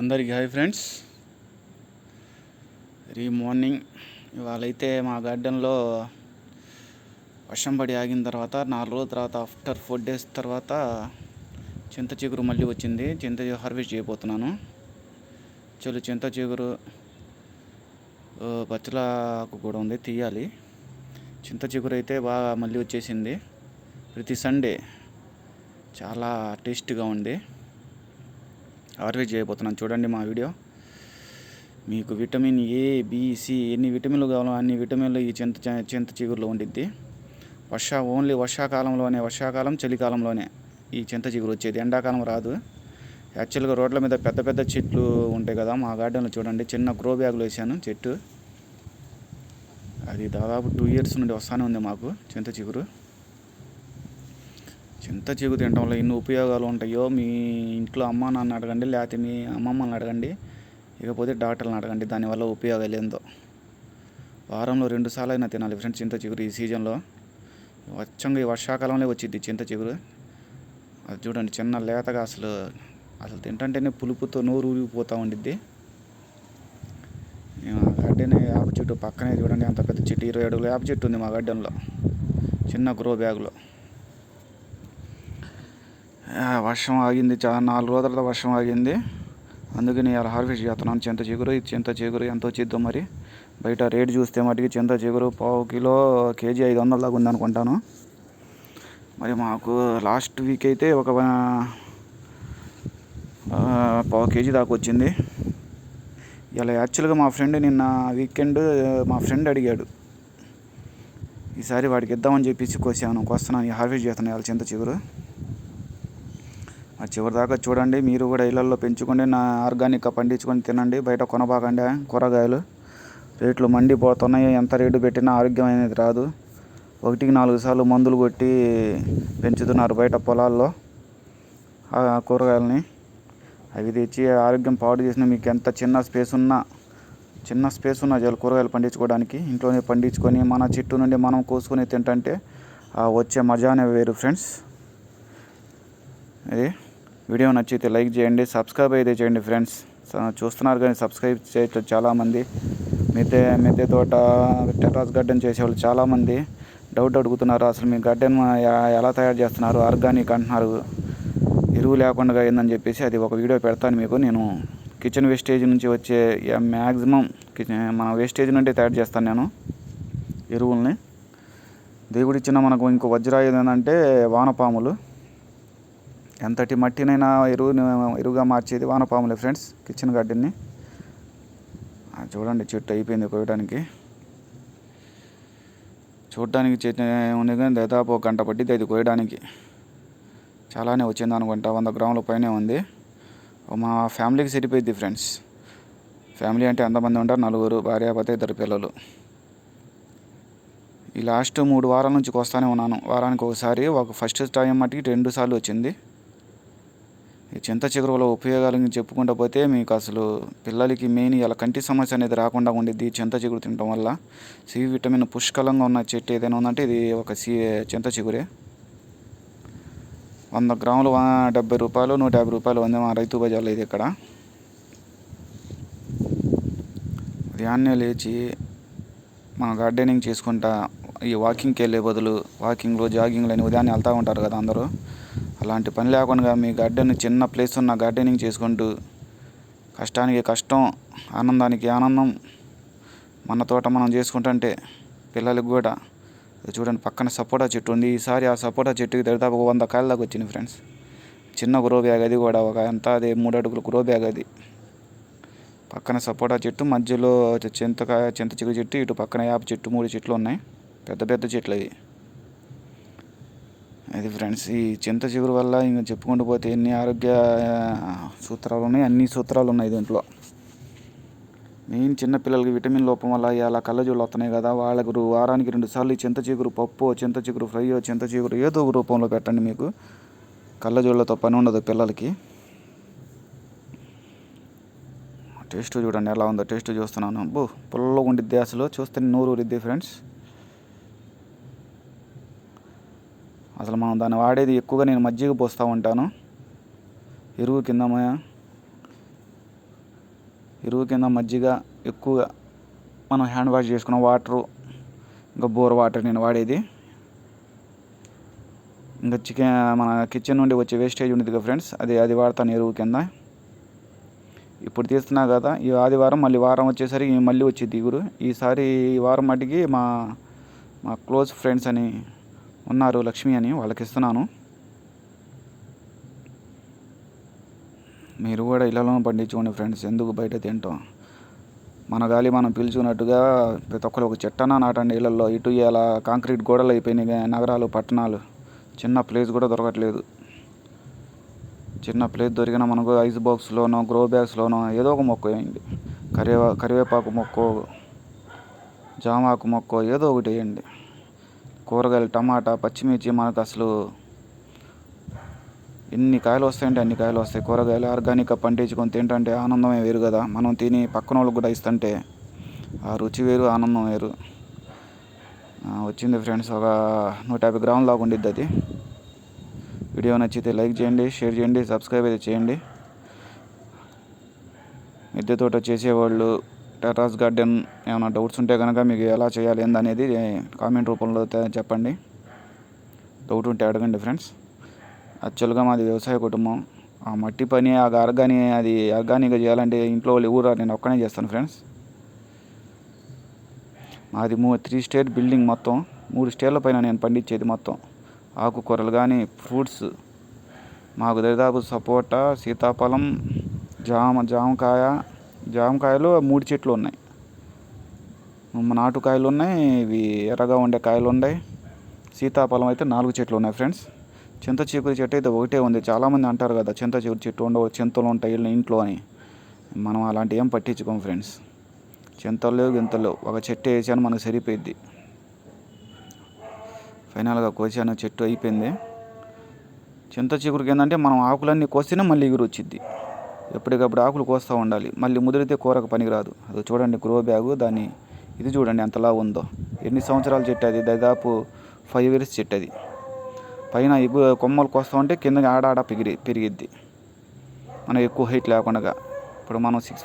అందరికీ hi friends. రీ morning. ఇవాళైతే మా గార్డెన్లో వర్షం పడి ఆగిన తర్వాత నాలుగు రోజుల తర్వాత ఆఫ్టర్ ఫోర్ డేస్ తర్వాత చింత చిగురు మళ్ళీ వచ్చింది. చింత చిగురు హార్వెస్ట్ చేయబోతున్నాను. చలు చింత చిగురు పచ్చలాకు కూడా ఉంది తీయాలి. చింత చిగురు అయితే బాగా మళ్ళీ వచ్చేసింది. ప్రతి సండే చాలా టేస్ట్గా ఉంది. ఆర్వే చేయబోతున్నాను. చూడండి మా వీడియో. మీకు విటమిన్ ఏ బిసి ఎన్ని విటమిన్లు కావాలో అన్ని విటమిన్లు ఈ చింత చింత చిగురులో ఉండిద్ది. వర్ష ఓన్లీ వర్షాకాలంలోనే వర్షాకాలం చలికాలంలోనే ఈ చింత చిగురు వచ్చేది. ఎండాకాలం రాదు. యాక్చువల్గా రోడ్ల మీద పెద్ద పెద్ద చెట్లు ఉంటాయి కదా మా గార్డెన్లో చూడండి. చిన్న గ్రో బ్యాగులు వేసాను చెట్టు. అది దాదాపు టూ ఇయర్స్ నుండి వస్తానే ఉంది మాకు చింత చిగురు. చింత చిగురు తినడం వల్ల ఎన్ని ఉపయోగాలు ఉంటాయో మీ ఇంట్లో అమ్మ నాన్న అడగండి లేకపోతే మీ అమ్మమ్మని అడగండి ఇకపోతే డాక్టర్లను అడగండి దానివల్ల ఉపయోగాలు ఏందో. వారంలో రెండు సార్లు అయినా తినాలి ఫ్రెండ్స్ చింత చిగురు ఈ సీజన్లో. వచ్చంగా ఈ వర్షాకాలంలో వచ్చింది చింత చిగురు అది చూడండి చిన్న లేతగా అసలు అసలు తింటంటేనే పులుపుతో నోరు ఊరిగిపోతూ ఉండిద్ది. మా గడ్డెన్ వేప చెట్టు పక్కనే చూడండి అంత పెద్ద చెట్టు ఇరవై అడుగుల వేప చెట్టు ఉంది మా గడ్డెన్లో చిన్న గ్రో బ్యాగ్లో. వర్షం ఆగింది చా నాలుగు రోజుల తర్వాత వర్షం ఆగింది. అందుకని ఇలా హార్వెస్ట్ చేస్తున్నాను చింత చిగురు ఇది చింత చిగురు ఎంత వచ్చిద్దో మరి. బయట రేట్ చూస్తే మటుకి చింత చిగురు పావు కిలో కేజీ ఐదు వందల దాకా ఉంది అనుకుంటాను. మరి మాకు లాస్ట్ వీక్ అయితే ఒక పావు కేజీ దాకా వచ్చింది. ఇలా యాక్చువల్గా మా ఫ్రెండ్ నిన్న వీకెండ్ మా ఫ్రెండ్ అడిగాడు. ఈసారి వాడికి ఇద్దామని చెప్పేసి కోసాను. కొస్తున్నాను హార్వెస్ట్ చేస్తున్నాను ఇలా చింత చిగురు. ఆ చివరి దాకా చూడండి మీరు కూడా ఇళ్ళల్లో పెంచుకోండి నా ఆర్గానిక్గా పండించుకొని తినండి. బయట కొనబాకండి కూరగాయలు. రేట్లు మండిపోతున్నాయి. ఎంత రేటు పెట్టినా ఆరోగ్యం అనేది రాదు. ఒకటికి నాలుగు సార్లు మందులు కొట్టి పెంచుతున్నారు బయట పొలాల్లో ఆ కూరగాయలని. అవి తెచ్చి ఆరోగ్యం పాడు చేసిన మీకు ఎంత చిన్న స్పేస్ ఉన్నా చిన్న స్పేస్ ఉన్నా చాలు కూరగాయలు పండించుకోవడానికి. ఇంట్లోనే పండించుకొని మన చెట్టు నుండి మనం కోసుకొని తింటంటే వచ్చే మజానే వేరు ఫ్రెండ్స్. ఇది వీడియో నచ్చితే లైక్ చేయండి సబ్స్క్రైబ్ అయితే చేయండి ఫ్రెండ్స్. చూస్తున్నారు కానీ సబ్స్క్రైబ్ చేయట్లేదు చాలామంది. మిద్దె మిద్దె తోట టెర్రాస్ గార్డెన్ చేసేవాళ్ళు చాలామంది. డౌట్ అడుగుతున్నారు అసలు మీ గార్డెన్ ఎలా తయారు చేస్తున్నారు? ఆర్గానిక్ అంటున్నారు. ఎరువు లేకుండా అయిందని చెప్పేసి అది ఒక వీడియో పెడతాను మీకు. నేను కిచెన్ వేస్టేజ్ నుంచి వచ్చే మ్యాక్సిమం కిచెన్ మన వేస్టేజ్ నుండి తయారు చేస్తాను నేను ఎరువుల్ని. దేవుడిచ్చిన మనకు ఇంకో వజ్రాయుధం ఏంటంటే వానపాములు. ఎంతటి మట్టినైనా ఎరువు ఎరువుగా మార్చేది వానపాములే ఫ్రెండ్స్ కిచెన్ గార్డెన్ని చూడండి చెట్టు అయిపోయింది కోయడానికి చూడడానికి చెట్టు ఉంది కానీ దాదాపు ఒక గంట పట్టింది అది కోయడానికి చాలానే వచ్చింది అనుకుంటా వంద గ్రాముల పైనే ఉంది. మా ఫ్యామిలీకి సరిపోయింది ఫ్రెండ్స్. ఫ్యామిలీ అంటే ఎంతమంది ఉంటారు? నలుగురు భార్యాభర్త ఇద్దరు పిల్లలు. ఈ లాస్ట్ మూడు వారాల నుంచి వస్తానే ఉన్నాను. వారానికి ఒకసారి ఒక ఫస్ట్ టైం మట్టికి రెండు సార్లు వచ్చింది. ఈ చింత వల్ల ఉపయోగాలు చెప్పుకుంటూ పోతే మీకు అసలు పిల్లలకి మెయిన్ ఇలా కంటి సమస్య అనేది రాకుండా ఉండిద్ది చింత చిగురు తినడం వల్ల. సి విటమిన్ పుష్కలంగా ఉన్న చెట్టు ఏదైనా ఉందంటే ఇది ఒక సి చింత చిగురే. వంద గ్రాములు డెబ్బై రూపాయలు నూట యాభై రూపాయలు ఉంది మా రైతు బజార్లో ఇది ఇక్కడ. ఉదయాన్నే లేచి మా గార్డెనింగ్ చేసుకుంటా ఈ వాకింగ్కి వెళ్ళే బదులు వాకింగ్లు జాగింగ్లు అని ఉదయాన్నే వెళ్తూ ఉంటారు కదా అందరూ. అలాంటి పని లేకుండా మీ గార్డెన్ చిన్న ప్లేస్ ఉన్న గార్డెనింగ్ చేసుకుంటూ కష్టానికి కష్టం ఆనందానికి ఆనందం మన తోట మనం చేసుకుంటుంటే పిల్లలకు కూడా. చూడండి పక్కన సపోటా చెట్టు ఉంది. ఈసారి ఆ సపోటా చెట్టుకి దాదాపు ఒక వంద కాయల దాకా వచ్చింది ఫ్రెండ్స్. చిన్న గ్రో బ్యాగ్ అది కూడా ఒక ఎంత అది మూడు అడుగులు గ్రో బ్యాగ్ అది. పక్కన సపోటా చెట్టు మధ్యలో చింతకాయ చింత చిగురు చెట్టు ఇటు పక్కన యాప చెట్టు మూడు చెట్లు ఉన్నాయి. పెద్ద పెద్ద చెట్లు అవి. అది ఫ్రెండ్స్ ఈ చింత చిగురు వల్ల ఇంకా చెప్పుకుంటూ పోతే ఎన్ని ఆరోగ్య సూత్రాలు ఉన్నాయి అన్ని సూత్రాలు ఉన్నాయి దీంట్లో. మెయిన్ చిన్నపిల్లలకి విటమిన్ లోపం వల్ల ఇలా కళ్ళజోళ్ళు వస్తున్నాయి కదా వాళ్ళకు వారానికి రెండు సార్లు ఈ చింత చిగురు పప్పు చింత చిగురు ఫ్రై చింత చిగురు ఏదో ఒక రూపంలో పెట్టండి మీకు. కళ్ళజోళ్ళతో పని ఉండదు పిల్లలకి. టేస్ట్ చూడండి ఎలా ఉందో టేస్ట్ చూస్తున్నాను. బో పుల్లగా ఉండిద్ది అసలు. చూస్తే నోరు ఊరిద్ది ఫ్రెండ్స్. అసలు మనం దాన్ని వాడేది ఎక్కువగా నేను మజ్జిగ పోస్తూ ఉంటాను. ఎరువు కింద ఎరువు కింద మజ్జిగ ఎక్కువగా మనం హ్యాండ్ వాష్ చేసుకున్న వాటరు ఇంకా బోర్ వాటర్ నేను వాడేది. ఇంకా చికెన్ మన కిచెన్ నుండి వచ్చే వేస్టేజ్ ఉండేది కదా ఫ్రెండ్స్ అది అది వాడతాను ఎరువు కింద. ఇప్పుడు తీస్తున్నా కదా ఈ ఆదివారం మళ్ళీ వారం వచ్చేసరికి మళ్ళీ వచ్చి దిగురు ఈసారి ఈ వారం మటుకి మా మా క్లోజ్ ఫ్రెండ్స్ అని ఉన్నారు లక్ష్మి అని వాళ్ళకి ఇస్తున్నాను. మీరు కూడా ఇళ్ళలో పండించుకోండి ఫ్రెండ్స్ ఎందుకు బయట తింటాం? మన గాలి మనం పీల్చుకున్నట్టుగా ప్రతి ఒక్కరు ఒక చెట్టన నాటండి ఇళ్ళల్లో ఇటు ఇలా కాంక్రీట్ గోడలు అయిపోయినాయి నగరాలు పట్టణాలు. చిన్న ప్లేస్ కూడా దొరకట్లేదు. చిన్న ప్లేస్ దొరికిన మనకు ఐస్ బాక్స్లోనో గ్రో బ్యాగ్స్లోనో ఏదో ఒక మొక్క వేయండి. కరివే కరివేపాకు మొక్క జామాకు మొక్క ఏదో ఒకటి వేయండి. కూరగాయలు టమాటా పచ్చిమిర్చి మనకు అసలు ఎన్ని కాయలు వస్తాయంటే అన్ని కాయలు వస్తాయి. కూరగాయలు ఆర్గానిక్గా పండించుకొని తింటుంటే ఆనందమే వేరు కదా. మనం తిని పక్కన వాళ్ళకి కూడా ఇస్తుంటే ఆ రుచి వేరు ఆనందం వేరు. వచ్చింది ఫ్రెండ్స్ ఒక నూట యాభై గ్రాముల దాకా ఉండిద్ది అది. వీడియో నచ్చితే లైక్ చేయండి షేర్ చేయండి సబ్స్క్రైబ్ అయితే చేయండి. మిద్దె తోట చేసేవాళ్ళు టెర్రాస్ గార్డెన్ ఏమైనా డౌట్స్ ఉంటే కనుక మీకు ఎలా చేయాలి ఏందనేది కామెంట్ రూపంలో చెప్పండి. డౌట్ ఉంటే అడగండి ఫ్రెండ్స్ యాక్చువల్గా మాది వ్యవసాయ కుటుంబం. ఆ మట్టి పని ఆ ఆర్గాని అది ఆర్గానిక్గా చేయాలంటే ఇంట్లో వాళ్ళు ఊరు నేను ఒక్కనే చేస్తాను ఫ్రెండ్స్ మాది మూ త్రీ స్టేట్ బిల్డింగ్ మొత్తం. మూడు స్టేట్ల పైన నేను పండించేది మొత్తం. ఆకుకూరలు కానీ ఫ్రూట్స్ మాకు దరిదాపు సపోటా సీతాఫలం జామ జామకాయ జామకాయలు మూడు చెట్లు ఉన్నాయి. నాటుకాయలు ఉన్నాయి ఇవి ఎర్రగా ఉండే కాయలు ఉన్నాయి. సీతాఫలం అయితే నాలుగు చెట్లు ఉన్నాయి ఫ్రెండ్స్. చింత చీకుడు చెట్టు అయితే ఒకటే ఉంది. చాలామంది అంటారు కదా చింత చీకుడు చెట్టు ఉండవు చింతలు ఉంటాయి ఇంట్లో అని. మనం అలాంటి ఏం పట్టించుకోం ఫ్రెండ్స్. చింతలు లేవు గింతలు లేవు. ఒక చెట్టు వేసాను మనకు సరిపోయిద్ది ఫైనల్గా కోసాను చెట్టు అయిపోయింది. చింత చిగురుకి ఏంటంటే మనం ఆకులన్నీ కోస్తేనే మళ్ళీ ఎగురు వచ్చింది ఎప్పటికప్పుడు ఆకులు కోస్తూ ఉండాలి. మళ్ళీ ముదిరితే కూరకు పనికిరాదు. అది చూడండి గ్రో బ్యాగు దాన్ని ఇది చూడండి ఎంతలా ఉందో. ఎన్ని సంవత్సరాలు చెట్టు అది దాదాపు ఫైవ్ ఇయర్స్ చెట్టు అది పైన ఎగు కొమ్మలు కోస్తూ ఉంటే కింద ఆడాడ పెరిగి పెరిగిద్ది. మనం ఎక్కువ హైట్ లేకుండా. ఇప్పుడు మనం సిక్స్ ఫీట్